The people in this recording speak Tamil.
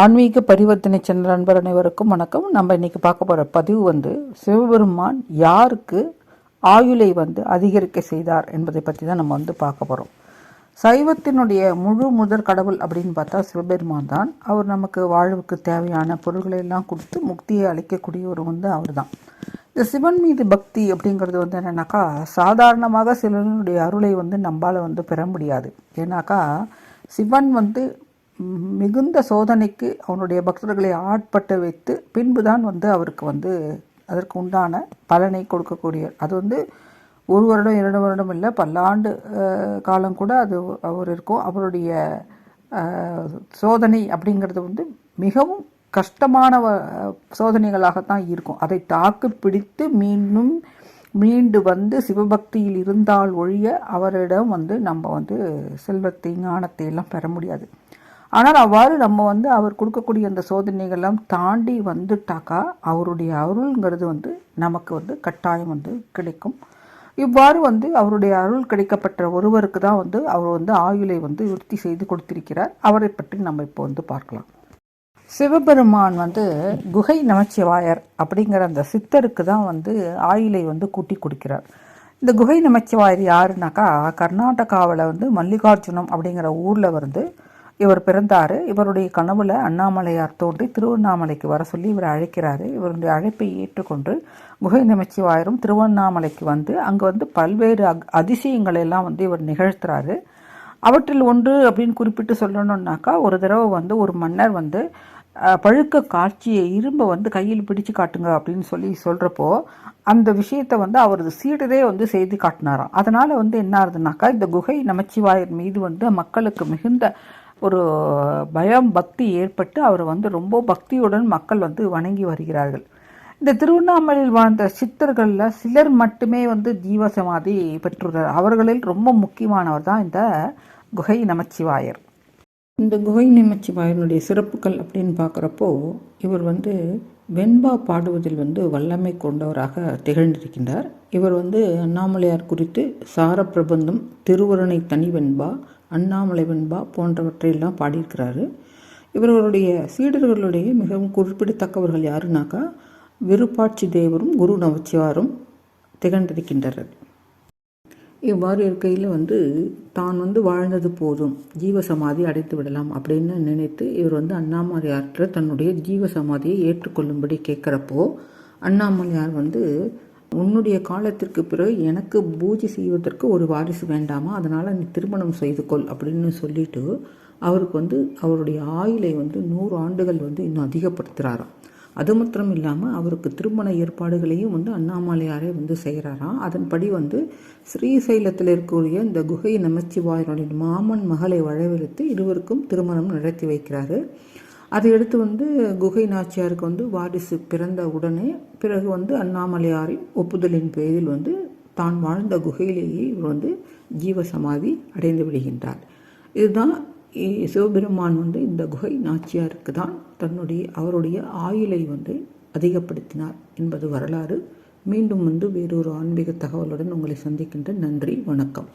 ஆன்மீக பரிவர்த்தனை சென்ற நண்பர் அனைவருக்கும் வணக்கம். நம்ம இன்றைக்கி பார்க்க போகிற பதிவு வந்து சிவபெருமான் யாருக்கு ஆயுளை வந்து அதிகரிக்க செய்தார் என்பதை பற்றி தான் நம்ம வந்து பார்க்க போகிறோம் சைவத்தினுடைய முழு முதற் கடவுள் அப்படின்னு பார்த்தா சிவபெருமான் தான். அவர் நமக்கு வாழ்வுக்கு தேவையான பொருள்களை எல்லாம் கொடுத்து முக்தியை அளிக்கக்கூடியவர் வந்து அவர் தான் இந்த சிவன் மீது பக்தி அப்படிங்கிறது வந்து என்னென்னாக்கா சாதாரணமாக சிலனுடைய அருளை வந்து நம்மளால் வந்து பெற முடியாது. ஏன்னாக்கா சிவன் வந்து மிகுந்த சோதனைக்கு அவனுடைய பக்தர்களை ஆட்பட்டு வைத்து பின்புதான் வந்து அவருக்கு வந்து அதற்கு உண்டான பலனை கொடுக்கக்கூடிய அது வந்து ஒரு வருடம் இரண்டு வருடம் இல்லை பல்லாண்டு காலம் கூட அது அவர் இருக்கும் அவருடைய சோதனை அப்படிங்கிறது வந்து மிகவும் கஷ்டமான சோதனைகளாகத்தான் இருக்கும். அதை தாக்கு பிடித்து மீண்டும் மீண்டு வந்து சிவபக்தியில் இருந்தால் ஒழிய அவரிடம் வந்து நம்ம வந்து செல்வத்தை ஞானத்தை எல்லாம் பெற முடியாது. ஆனால் அவ்வாறு நம்ம வந்து அவர் கொடுக்கக்கூடிய அந்த சோதனைகள்லாம் தாண்டி வந்துட்டாக்கா அவருடைய அருள்ங்கிறது வந்து நமக்கு வந்து கட்டாயம் வந்து கிடைக்கும். இவ்வாறு வந்து அவருடைய அருள் கிடைக்கப்பட்ட ஒருவருக்கு தான் வந்து அவர் வந்து ஆயுளை வந்து விருத்தி செய்து கொடுத்திருக்கிறார். அவரை பற்றி நம்ம இப்போ வந்து பார்க்கலாம். சிவபெருமான் வந்து குகை நமச்சிவாயர் அப்படிங்கிற அந்த சித்தருக்கு தான் வந்து ஆயுளை வந்து கூட்டி கொடுக்கிறார். இந்த குகை நமச்சிவாயர் யாருனாக்கா கர்நாடகாவில் வந்து மல்லிகார்ஜுனம் அப்படிங்கிற ஊரில் வந்து இவர் பிறந்தார். இவருடைய கனவுல அண்ணாமலையார் தோன்றி திருவண்ணாமலைக்கு வர சொல்லி இவர் அழைக்கிறாரு. இவருடைய அழைப்பை ஏற்றுக்கொண்டு குகை நமச்சிவாயரும் திருவண்ணாமலைக்கு வந்து அங்கே வந்து பல்வேறு அதிசயங்களை எல்லாம் வந்து இவர் நிகழ்த்துறாரு. அவற்றில் ஒன்று அப்படின்னு குறிப்பிட்டு சொல்லணுன்னாக்கா ஒரு தடவை வந்து ஒரு மன்னர் வந்து பழுக்க காட்சியை இரும்பை வந்து கையில் பிடிச்சு காட்டுங்க அப்படின்னு சொல்லி சொல்கிறப்போ அந்த விஷயத்தை வந்து அவரது சீடரே வந்து செய்து காட்டினாராம். அதனால் வந்து என்ன ஆகுதுனாக்கா இந்த குகை நமச்சிவாயர் மீது வந்து மக்களுக்கு மிகுந்த ஒரு பயம் பக்தி ஏற்பட்டு அவர் வந்து ரொம்ப பக்தியுடன் மக்கள் வந்து வணங்கி வருகிறார்கள். இந்த திருவண்ணாமலையில் வாழ்ந்த சித்தர்களில் சிலர் மட்டுமே வந்து ஜீவசமாதி பெற்றுள்ளார். அவர்களில் ரொம்ப முக்கியமானவர் தான் இந்த குகை நமச்சிவாயர். இந்த குகை நமச்சிவாயனுடைய சிறப்புகள் அப்படின்னு பார்க்குறப்போ இவர் வந்து வெண்பா பாடுவதில் வந்து வல்லமை கொண்டவராக திகழ்ந்திருக்கின்றார். இவர் வந்து அண்ணாமலையார் குறித்து சார பிரபந்தம் திருவருணை தனி வெண்பா அண்ணாமலை வெண்பா போன்றவற்றையெல்லாம் பாடியிருக்கிறாரு. இவர்களுடைய சீடர்களுடைய மிகவும் குறிப்பிடத்தக்கவர்கள் யாருனாக்கா விருப்பாட்சி தேவரும் குரு நவச்சிவாரும் திகழ்ந்திருக்கின்றனர். இவ்வாறு இருக்கையில் வந்து தான் வந்து வாழ்ந்தது போதும் ஜீவசமாதி அடைத்து விடலாம் அப்படின்னு நினைத்து இவர் வந்து அண்ணாமலையார்கிட்ட தன்னுடைய ஜீவசமாதியை ஏற்றுக்கொள்ளும்படி கேட்குறப்போ அண்ணாமலையார் வந்து உன்னுடைய காலத்திற்கு பிறகு எனக்கு பூஜை செய்வதற்கு ஒரு வாரிசு வேண்டாமா? அதனால் நீ திருமணம் செய்து கொள் அப்படின்னு சொல்லிட்டு அவருக்கு வந்து அவருடைய ஆயுளை வந்து நூறு ஆண்டுகள் வந்து இன்னும் அதிகப்படுத்துகிறாராம் அது மாத்திரம் இல்லாமல் அவருக்கு திருமண ஏற்பாடுகளையும் வந்து அண்ணாமலையாரே வந்து செய்கிறாராம் அதன்படி வந்து ஸ்ரீசைலத்தில் இருக்கக்கூடிய இந்த குகை நமச்சிவாயனுடைய மாமன் மகளை வழவெடுத்து இருவருக்கும் திருமணம் நடத்தி வைக்கிறாரு. அதையடுத்து வந்து குகை நாச்சியாருக்கு வந்து வாரிசு பிறந்த உடனே பிறகு வந்து அண்ணாமலையாரின் ஒப்புதலின் பேரில் வந்து தான் வாழ்ந்த குகையிலேயே இவர் வந்து ஜீவசமாதி அடைந்து விடுகின்றார். இதுதான் சிவபெருமான் வந்து இந்த குகை நாச்சியாருக்கு தான் தன்னுடைய அவருடைய ஆயுளை வந்து அதிகப்படுத்தினார் என்பது வரலாறு. மீண்டும் வந்து வேறொரு ஆன்மீக தகவலுடன் உங்களை சந்திக்கின்ற நன்றி வணக்கம்.